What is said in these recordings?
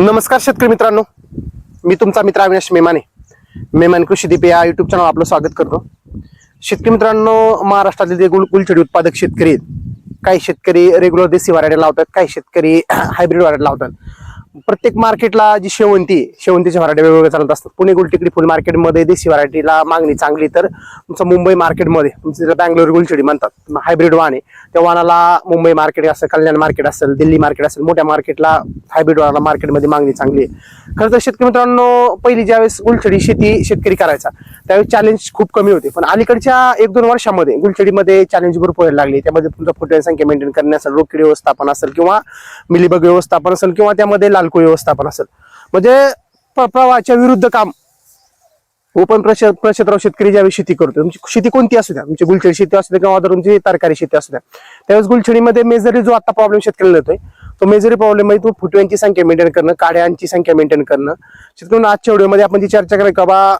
नमस्कार शेतकरी मित्रांनो. मी तुमचा मित्र अविनाश मेमाने. मेमान कृषी दीप या युट्यूब चॅनल आपलं स्वागत करतो. शेतकरी मित्रांनो महाराष्ट्रातील जे गुल गुलछडी उत्पादक शेतकरी आहेत काही शेतकरी रेग्युलर देशी व्हरायटी लावतात काही शेतकरी हायब्रिड व्हरायटी लावतात. प्रत्येक मार्केटला जी शेवंती शेवंतीच्या व्हरायटी वेगवेगळ्या चालत असतात. पुणे गुलटेकडी फुल मार्केटमध्ये देशी व्हरायटीला मागणी चांगली. तर तुमचं मुंबई मार्केटमध्ये तुमचं बँगलोर गुलछडी म्हणतात हायब्रिड वाण आहे. त्या वाणाला मुंबई मार्केट असेल कल्याण मार्केट असेल दिल्ली मार्केट असेल मोठ्या मार्केटला हायब्रिड वाहनाला मार्केटमध्ये मागणी चांगली आहे. खरं तर शेतकरी मित्रांनो पहिली ज्यावेळेस गुलछडी शेती शेतकरी करायचा त्यावेळेस चॅलेंज खूप कमी होते. पण अलीकडच्या एक दोन वर्षामध्ये गुलछडीमध्ये चॅलेंज भरपूर लागले. त्यामध्ये तुमचा फुटव्या संख्या मेंटेन करणे असेल रोग व्यवस्थापन असेल किंवा मिलीबग व्यवस्थापन असेल किंवा त्यामध्ये लालकोळी व्यवस्थापन असेल. म्हणजे प्रवाहाच्या विरुद्ध काम. ओपन प्रश प्रक्षेत्रावर शेतकरी ज्यावेळी शेती करतो तुमची शेती कोणती असू द्या? तुमची गुलछडी शेती असू द्या किंवा अदर तुमची तरकारी शेती असू द्या. त्यावेळेस गुलछडीमध्ये मेजरी जो आता प्रॉब्लेम शेतकऱ्याला येतोय तो मेजरी प्रॉब्लेम आहे तुम्ही फुटव्यांची संख्या मेंटेन करणं काड्यांची संख्या मेंटेन करणं. शेतकऱ्यांना आजच्या व्हिडिओमध्ये आपण जी चर्चा करायला का बा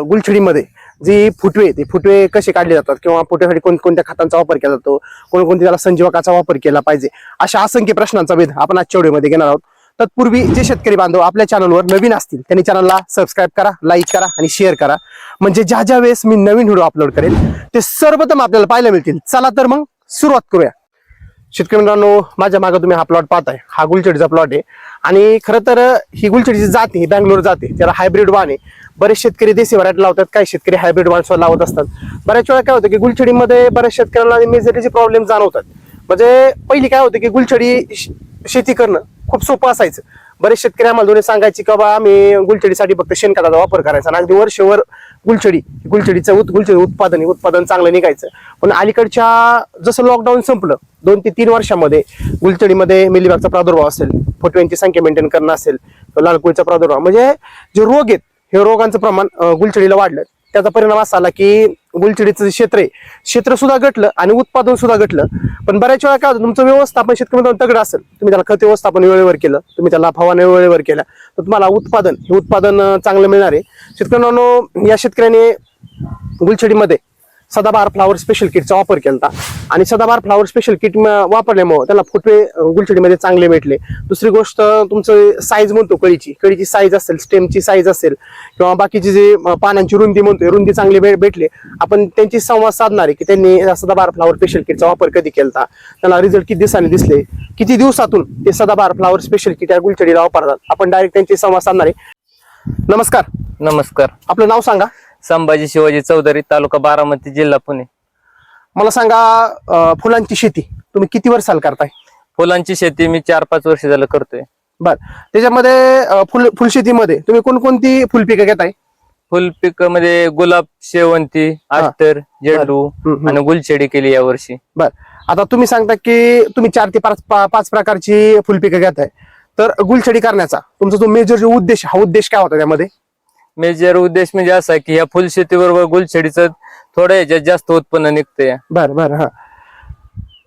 गुलछडीमध्ये जी फुटवे ते फुटवे कसे काढले जातात किंवा फुटव्यासाठी कोणकोणत्या खतांचा वापर केला जातो कोणकोणत्या त्याला संजीवकाचा वापर केला पाहिजे अशा असंख्य प्रश्नांचा वेध आपण आजच्या व्हिडिओमध्ये घेणार आहोत. तत्पूर्वी जे शेतकरी बांधव आपल्या चॅनलवर नवीन असतील त्यांनी चॅनलला सबस्क्राईब करा लाईक करा आणि शेअर करा. म्हणजे ज्या ज्या वेळेस मी नवीन व्हिडिओ अपलोड करेल ते सर्वप्रथम आपल्याला पाहायला मिळतील. चला तर मग सुरुवात करूया. शेतकरी मित्रांनो माझ्या मागे तुम्ही हा प्लॉट पाहताय. हा गुलछडीचा प्लॉट आहे. आणि खरं तर ही गुलचडीची जात ही बँगलोर जाते त्याला हायब्रिड वाण आहे. बरेच शेतकरी देशी व्हरायटी लावतात काही शेतकरी हायब्रिड वाण लावत असतात. बऱ्याच वेळा काय होतं की गुलछडीमध्ये बऱ्याच शेतकऱ्यांना मेजरीचे प्रॉब्लेम जाणवतात. म्हणजे पहिली काय होतं की गुलछडी श- शेती करणं खूप सोपं असायचं. बरेच शेतकरी आम्हाला दोन्ही सांगायचे की बाबा आम्ही गुलछडीसाठी फक्त शेणखताचा वापर करायचा आणि अगदी वर्षभर गुलछडी गुलछडीचं उत गुलछडी उत्पादन उत्पादन चांगलं निघायचं. पण अलीकडच्या जसं लॉकडाऊन संपलं दोन ते तीन वर्षामध्ये गुलछडीमध्ये मिलीबागचा प्रादुर्भाव असेल फोटव्यांची संख्या मेंटेन करणं असेल लालकुळीचा प्रादुर्भाव. म्हणजे जे रोग आहेत हे रोगांचं प्रमाण गुलचडीला वाढलं. त्याचा परिणाम असा आला की गुलचडीचं जे क्षेत्र आहे क्षेत्र सुद्धा घटलं आणि उत्पादन सुद्धा घटलं. पण बऱ्याच वेळा काय होतं तुमचं व्यवस्थापन शेतकरी तगड असेल. तुम्ही त्याला खत व्यवस्थापन वेळेवर केलं तुम्ही त्याला फवारणी वेळेवर केला तर तुम्हाला उत्पादन हे उत्पादन चांगलं मिळणार आहे. शेतकऱ्यांनो या शेतकऱ्याने गुलछडीमध्ये सदाबहार फ्लावर स्पेशल किटचा वापर केला आणि सदाबहार फ्लावर स्पेशल किट वापरल्यामुळे त्याला फुटवे गुलछडीमध्ये चांगले भेटले. दुसरी गोष्ट तुमचं साईज म्हणतो कळीची. कळीची साईज असेल स्टेमची साईज असेल किंवा बाकीची जे पानांची रुंदी म्हणतोय रुंदी चांगली भेटले आपण त्यांची संवाद साधणार आहे की त्यांनी सदाबहार फ्लावर स्पेशल किटचा वापर कधी केला त्याला रिझल्ट किती दिवसांनी दिसले? किती दिवसातून ते सदाबहार फ्लावर स्पेशल किट या गुलछडीला वापरतात? आपण डायरेक्ट त्यांची संवाद साधणार. नमस्कार. नमस्कार. आपलं नाव सांगा. संभाजी शिवाजी चौधरी तालुका बारामती जिल्हा पुणे. मला सांगा अं, फुलांची शेती तुम्ही किती वर्षाल करताय? फुलांची शेती मी चार पाच वर्ष झालं करतोय. बर. त्याच्यामध्ये अं, फुल फुलशेतीमध्ये तुम्ही कोणकोणती फुलपिकं घेताय? फुल पीकमध्ये गुलाब शेवंती अत्तर झेंडू हम्म, हम्म. आणि गुलछडी केली या वर्षी. बर. आता तुम्ही सांगता की तुम्ही चार ते पाच पा- पाच प्रकारची फुलपिकं घेताय. तर गुलछडी करण्याचा तुमचा जो मेजर जो उद्देश हा उद्देश काय होता त्यामध्ये? मेजर उद्देश म्हणजे असा की या फुल शेतीबरोबर गुलछडीचं थोडं याच्यात जास्त उत्पन्न निघतंय. बर बर हा.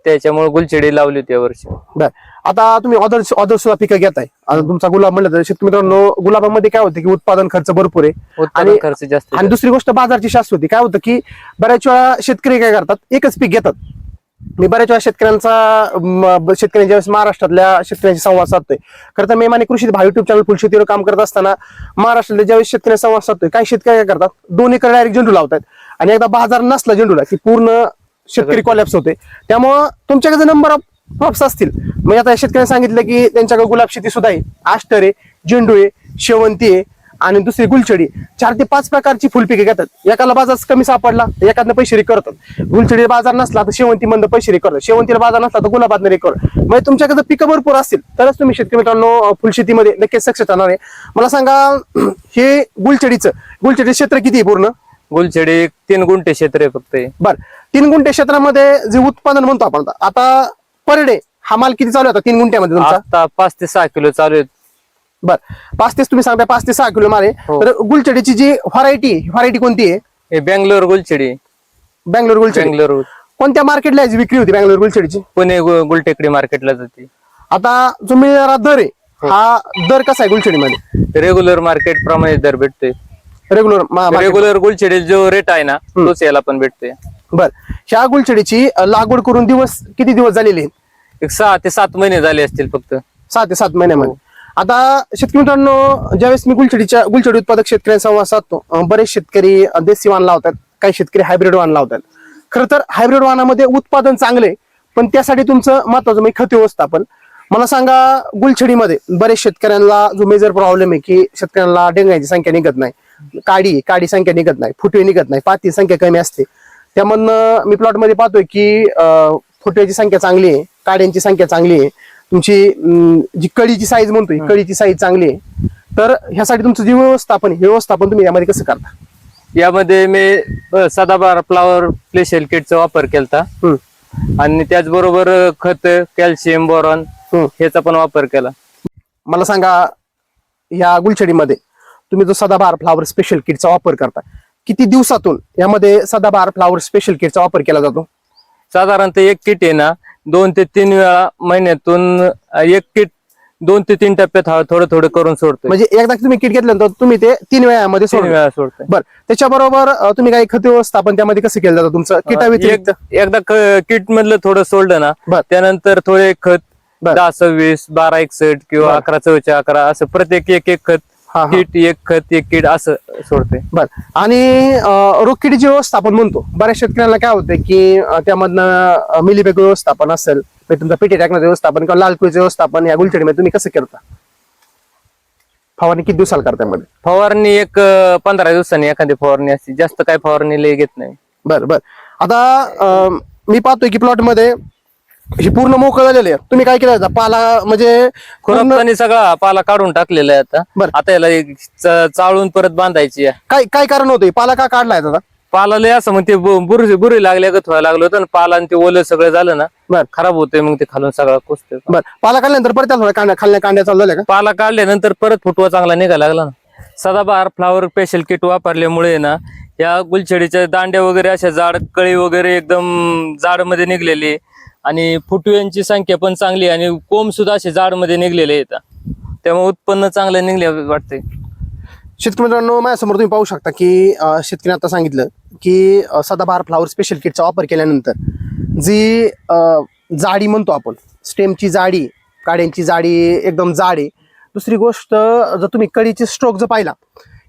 त्याच्यामुळे गुलछडी लावली होती वर्षी. बर. आता तुम्ही ऑदर ऑदर सुद्धा पिकं घेताय. आता तुमचा गुलाब म्हणलं तर शेतकरी मित्रांनो गुलाबामध्ये काय होतं की उत्पादन खर्च भरपूर आहे. उत्पादन आणि- खर्च जास्त आणि दुसरी गोष्ट बाजारची शास्त्र होती काय होतं की बऱ्याच वेळा शेतकरी काय करतात एकच पीक घेतात. मी बऱ्याच वेळा शेतकऱ्यांचा म, शेतकऱ्यांच्या वेळेस महाराष्ट्रातल्या शेतकऱ्यांशी संवाद साधतोय. खरं तर मेमाने कृषी भा युट्यूब चॅनल फुलशेतीवर काम करत असताना महाराष्ट्रातल्या ज्यावेळेस शेतकरी संवाद साधतोय काही शेतकरी काय करतात दोन एकर डायरेक्ट झेंडू लावतात आणि एकदा बाजार नसला झेंडूला की पूर्ण शेतकरी कॉलॅप्स होते त्यामुळं तुमच्याकडे नंबर ऑफ क्रॉप्स असतील म्हणजे आता शेतकऱ्यांनी सांगितलं की त्यांच्याकडे गुलाब शेती सुद्धा आहे. आष्टर आहे झेंडू आहे शेवंती आहे आणि दुसरी गुलछडी. चार ते पाच प्रकारची फुलपिके घेतात. एकाला बाजार कमी सापडला तर एखादं पैसे करतात. गुलछडी बाजार नसला तर शेवंती मंद पैसे करतात. शेवंतीला बाजार नसला तर गुलाबात रिकवर म्हणजे तुमच्याकडे जर पिकं भरपूर असतील तरच तुम्ही शेतकरी मित्रांनो फुलशेतीमध्ये नक्कीच सक्सेस होणार आहे. मला सांगा हे गुलछडीचं गुलछडी क्षेत्र किती आहे पूर्ण? गुलछडी एक तीन गुंठे क्षेत्र आहे फक्त. बर. तीन गुंठे क्षेत्रामध्ये जे उत्पादन म्हणतो आपण आता- आता पर डे हा माल किती चालू आहे आता? तीन गुंठ्यामध्ये तुमचा? आता पाच ते सहा किलो चालू आहेत. बर. पाच ते तुम्ही सांगता पाच ते सहा किलो आहे. हो. तर गुलछडीची जी व्हरायटी व्हरायटी कोणती आहे? हे बेंगलोर गुलछडी बँगलोर गुलछडी बेंगलोर कोणत्या मार्केटला याची विक्री होती बँगलोर गुलछडीची पुणे गु- गुलटेकडी मार्केटला जाते. आता जो मिळणारा दर आहे. हो. हा दर कसा आहे गुलछडीमध्ये रेग्युलर मार्केट प्रमाणे दर भेटतोय. रेग्युलर रेग्युलर गुलछडी जो रेट आहे ना तोच याला पण भेटतोय. बर. ह्या गुलछडीची अं, लागवड करून दिवस किती दिवस झालेले आहेत? एक सहा ते सात महिने झाले असतील फक्त. सहा ते सात महिन्यामध्ये. आता शेतकरी मित्रांनो ज्यावेळेस मी गुलछडीच्या गुलछडी उत्पादक शेतकऱ्यांचा साधतो बरेच शेतकरी देसी देशी वाण लावतात काही शेतकरी हायब्रिड वाण लावतात. खरं तर हायब्रिड वाहनामध्ये उत्पादन चांगले पण त्यासाठी तुमचं महत्वाचं म्हणजे खत व्यवस्थापन. मला सांगा गुलछडीमध्ये बरेच शेतकऱ्यांना जो मेजर प्रॉब्लेम आहे की शेतकऱ्यांना डेंगाची संख्या निघत नाही. काडी काडी संख्या निघत नाही फुटवे निघत नाही पाती संख्या कमी असते. त्यामधनं मी प्लॉटमध्ये पाहतोय की फुटव्याची संख्या चांगली आहे काड्यांची संख्या चांगली आहे. तुमची जी कळीची साईज म्हणतोय कळीची साईज चांगली आहे तर ह्यासाठी तुमचं जे व्यवस्थापन आहे, हे व्यवस्थापन तुम्ही यामध्ये कसं करता? यामध्ये मी अ, सदाबहार फ्लावर प्लेशेल किटचा वापर केलता. हम्म, आणि त्याचबरोबर अ, खत कॅल्शियम बोरॉन हम्म. ह्याचा पण वापर केला. मला सांगा या गुलछडीमध्ये तुम्ही जो सदाबहार फ्लावर स्पेशल किटचा वापर करता किती दिवसातून यामध्ये सदाबहार फ्लावर स्पेशल किटचा वापर केला जातो? साधारणतः एक किट आहे ना दोन ते तीन वेळा महिन्यातून एक किट दोन ते तीन टप्प्यात हा थोडं थोडं करून सोडतोय म्हणजे एकदा तुम्ही किट घेतल्यानंतर तुम्ही ते तीन वेळामध्ये तीन सोडता वेळा सोडतोय बर त्याच्याबरोबर तुम्ही काही खत व्यवस्थापन त्यामध्ये कसं केलं जातं तुमचं किटा व्यतिरिक्त एकदा किट मधलं थोडं सोडलं ना. त्यानंतर थोडे खत. दहा सव्वीस बारा एकसठ किंवा. अकरा चौचे अकरा असं प्रत्येक एक एक खत हा, हा. किट एक खत एक किट असं सोडते बर. आणि अं, रोगकिडीचे व्यवस्थापन म्हणतो. बऱ्याच शेतकऱ्यांना काय होतं की अं, त्यामधनं मिलीबेग व्यवस्थापन असेल म्हणजे तुमचं पिठी टाकण्याचं व्यवस्थापन किंवा लालकुळीचं व्यवस्थापन या गुलछडीमध्ये तुम्ही कसं करता? फवारणी किती दिवसाला करता यामध्ये फवारणी एक अं, पंधरा दिवसांनी एखादी फवारणी असते. जास्त काय फवारणी लय घेत नाही. बर बर. आता अं, मी पाहतोय की प्लॉटमध्ये हे पूर्ण मोकळं झालेलं आहे. तुम्ही काय केलं? पाला म्हणजे पूर्ण- खुरपणी सगळा पाला काढून टाकलेला आहे आता बर. आता याला एक च- चाळून परत बांधायची आहे. काय काय कारण होतं हे? पाला का काढलाय आता? पाला लय असं मग ते बु- बुरी बुरी लागल्या गत व्हायला लागलं होतं आणि पाला आणि ते ओलं सगळं झालं ना बर. खराब होतंय मग ते खालून सगळं कुसतंय. बर. पाला काढल्यानंतर परत त्याला थोडा कांड्या खाल्ल्या कांड्या चालू झाल्या का? पाला काढल्यानंतर परत फुटवा चांगला निघायला लागला ना. सदाबहार फ्लावर स्पेशल किट वापरल्यामुळे ना या गुलछडीच्या दांड्या वगैरे अशा जाड कळी वगैरे एकदम जाडमध्ये निघलेली. आणि फुटव्यांची संख्या पण चांगली आणि कोंब सुद्धा असे जाडमध्ये निघलेले आहेत. त्यामुळे उत्पन्न चांगलं निघले वाटते शेतकरी मित्रांनो माझ्यासमोर तुम्ही पाहू शकता की अं, शेतकऱ्यांनी आता सांगितलं की सदाबहार फ्लावर स्पेशल किटचा वापर केल्यानंतर जी जाडी म्हणतो आपण स्टेमची जाडी काड्यांची जाडी एकदम जाड. आहे दुसरी गोष्ट जर तुम्ही कळीची स्ट्रोक जर पाहिला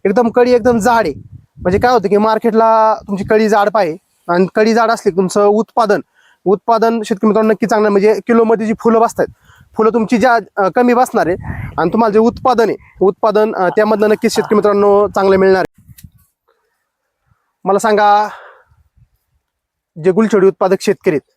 एकदम कळी एकदम जाड आहे म्हणजे काय होतं की मार्केटला तुमची कळी जाड पाहिजे आणि कळी जाड असली तुमचं उत्पादन उत्पादन शेतकरी मित्रांनो नक्की चांगलं म्हणजे किलोमध्ये जी फुलं बसतात फुलं तुमची ज्या कमी बसणार आहे आणि तुम्हाला जे उत्पादन आहे उत्पादन त्यामधनं नक्कीच शेतकरी मित्रांनो चांगलं मिळणार आहे. मला सांगा जे गुलछडी उत्पादक शेतकरी आहेत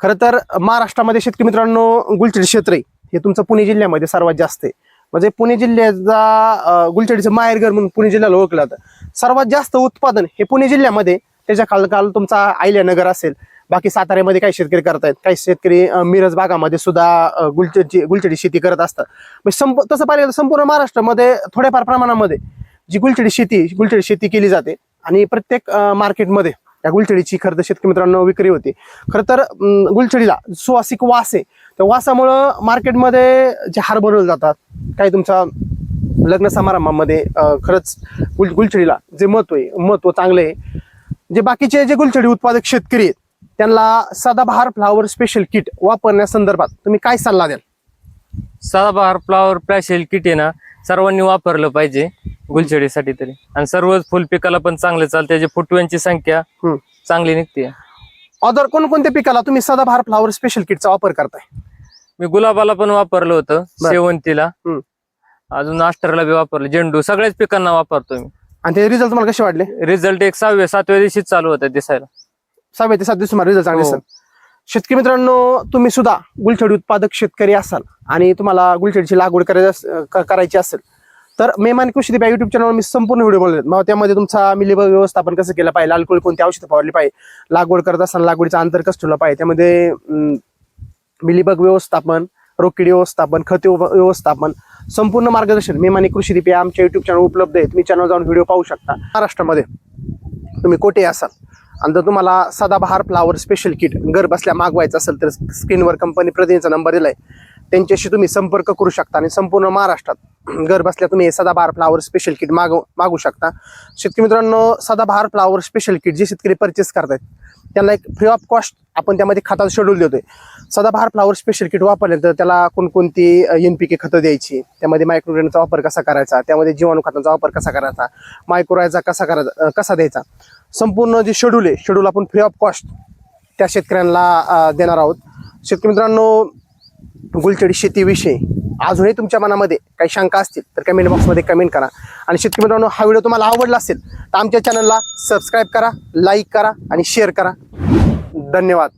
खरं तर महाराष्ट्रामध्ये शेतकरी मित्रांनो गुलछडी क्षेत्र आहे. हे तुमचं पुणे जिल्ह्यामध्ये सर्वात जास्त आहे. म्हणजे पुणे जिल्ह्याचा गुलछडीचं माहेरघर म्हणून पुणे जिल्ह्याला ओळखलं जातं. सर्वात जास्त उत्पादन हे पुणे जिल्ह्यामध्ये त्याच्या काल काल तुमचा आयल्यानगर असेल बाकी साताऱ्यामध्ये काही शेतकरी करतायत काही शेतकरी मिरज भागामध्ये सुद्धा गुलचडची गुलचडी शेती करत असतात. म्हणजे संप तसं पाहिलं तर संपूर्ण महाराष्ट्रामध्ये थोड्याफार प्रमाणामध्ये जी गुलचडी शेती गुलचडी शेती केली जाते. आणि प्रत्येक मार्केटमध्ये या गुलचडीची खरं तर शेतकरी मित्रांनो विक्री होते. खरं तर गुलचडीला सुवासिक वास आहे. त्या वासामुळं मार्केटमध्ये जे हार बनवले जातात काही तुमचा लग्न समारंभामध्ये खरंच गुल गुलचडीला जे महत्त्व आहे महत्त्व चांगलं आहे. जे बाकीचे जे गुलचडी उत्पादक शेतकरी आहेत त्यांना सदाबहार फ्लावर स्पेशल किट वापरण्यासंदर्भात तुम्ही काय सल्ला द्याल? सदाबहार फ्लावर प्लॅशेल किट आहे ना सर्वांनी वापरलं पाहिजे गुलछडीसाठी तरी. आणि सर्वच फुल पिकाला पण चांगलं चालते त्याची फुटव्यांची संख्या हम्म. चांगली निघते. अदर कोणकोणत्या पिकाला तुम्ही सदाबहार फ्लावर स्पेशल किटचा वापर करताय? मी गुलाबाला पण वापरलं होतं बर. शेवंतीला. हम्म. अजून आष्टरला बी वापरलं झेंडू सगळ्याच पिकांना वापरतो मी. आणि ते रिझल्ट तुम्हाला कसे वाटले? रिझल्ट एक सहाव्या सातव्या दिवशीच चालू होता दिसायला. सहाव्या ते सात दिवस तुम्हाला रिझल्ट चांगले हो. दिसेल शेतकरी मित्रांनो तुम्ही सुद्धा गुलछडी उत्पादक शेतकरी असाल आणि तुम्हाला गुलछडीची लागवड करायची अस- क- करायची असेल तर मेहमान कृषी दिपा युट्यूब चॅनलवर मी संपूर्ण व्हिडिओ बनवले मग त्यामध्ये तुमचा मिलीबग व्यवस्थापन कसं केलं पाहिजे लाल कोळी कोणती औषधं फवारली पाहिजे लागवड करत असताना लागवडीचं अंतर कसं ठेवलं पाहिजे त्यामध्ये अं, मिलीबग व्यवस्थापन रोगकिडी व्यवस्थापन खत व्यव- व्यवस्थापन संपूर्ण मार्गदर्शन मेमानी कृषी दिपे आमच्या युट्यूब चॅनल उपलब्ध आहे तुम्ही चॅनल जाऊन व्हिडिओ पाहू शकता. महाराष्ट्रामध्ये तुम्ही कोठे असाल आणि जर तुम्हाला सदाबहार फ्लावर स्पेशल किट घर बसल्या मागवायचं असेल तर स्क्रीनवर कंपनी प्रतिनिधीचा नंबर दिला आहे त्यांच्याशी तुम्ही संपर्क करू शकता आणि संपूर्ण महाराष्ट्रात घर बसल्या तुम्ही हे सदाबहार फ्लावर स्पेशल किट मागू मागू शकता. शेतकरी मित्रांनो सदाबहार फ्लावर स्पेशल किट जे शेतकरी परचेस करतात त्यांना एक फ्री ऑफ कॉस्ट आपण त्यामध्ये खताचं शेड्यूल देतोय. सदाबहार फ्लावर स्पेशल किट वापरल्यानंतर त्याला कोणकोणती एन पी के खतं द्यायची त्यामध्ये मायक्रोग्रेनचा वापर कसा करायचा त्यामध्ये जीवाणू खतांचा वापर कसा करायचा मायक्रोरायचा कसा करायचा कसा द्यायचा संपूर्ण जे शेड्यूल आहे शेड्यूल आपण फ्री ऑफ कॉस्ट त्या शेतकऱ्यांना देणार आहोत. शेतकरी मित्रांनो गुलचडी शेतीविषयी अजूनही तुमच्या मनामध्ये काही शंका असतील तर कमेंट बॉक्समध्ये कमेंट करा. आणि शेतकरी मित्रांनो हा व्हिडिओ तुम्हाला आवडला असेल तर आमच्या चॅनलला सबस्क्राईब करा लाईक करा आणि शेअर करा. धन्यवाद.